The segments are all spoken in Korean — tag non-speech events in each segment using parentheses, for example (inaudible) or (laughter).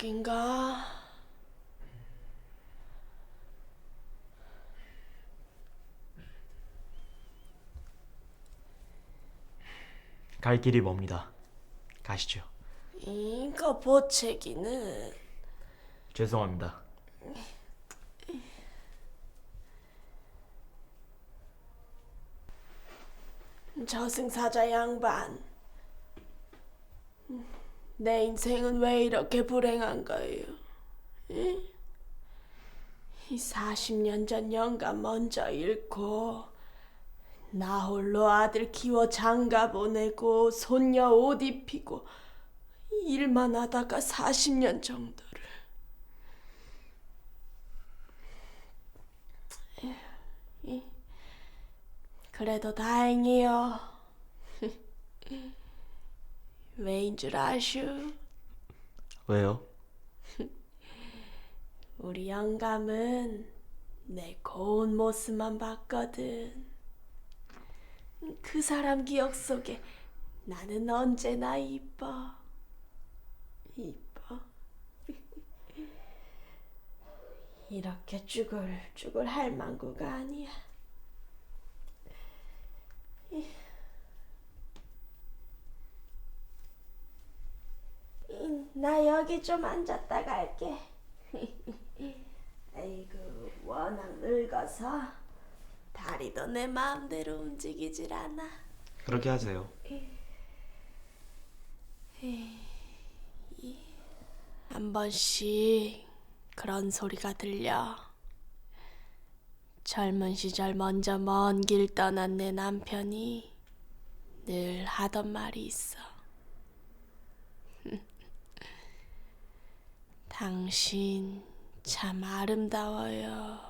여긴가? 갈 길이 멉니다. 가시죠. 이거 보채기는 죄송합니다. 저승사자 양반. 내 인생은 왜 이렇게 불행한 거예요? 응? 이 40년 전 영감 먼저 잃고 나 홀로 아들 키워 장가 보내고 손녀 옷 입히고 일만 하다가 40년 정도를 이- 그래도 다행이요. (laughs) 왜인 줄 아슈? 왜요? (laughs) 우리 영감은 내 고운 모습만 봤거든. 그 사람 기억 속에 나는 언제나 이뻐. 이뻐. (laughs) 이렇게 쭈글쭈글 할 망구가 아니야. 음, 나 여기 좀 앉았다 갈게. (laughs) 아이고 워낙 늙어서 다리도 내 마음대로 움직이질 않아. 그렇게 하세요. 한 번씩 그런 소리가 들려. 젊은 시절 먼저 먼 길 떠난 내 남편이 늘 하던 말이 있어. 당신 참 아름다워요.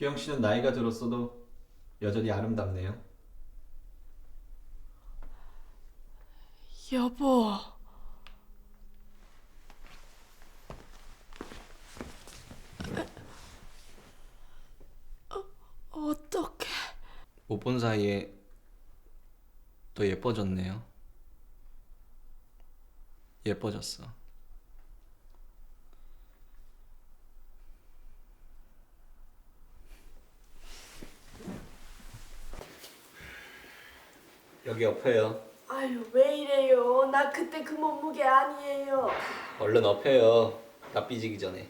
희영 씨는 나이가 들었어도 여전히 아름답네요. 여보. 어떻게? 못 본 사이에 더 예뻐졌네요. 예뻐졌어. 여기 옆에요. 아유 왜 이래요? 나 그때 그 몸무게 아니에요. 얼른 업해요. 나 삐지기 전에.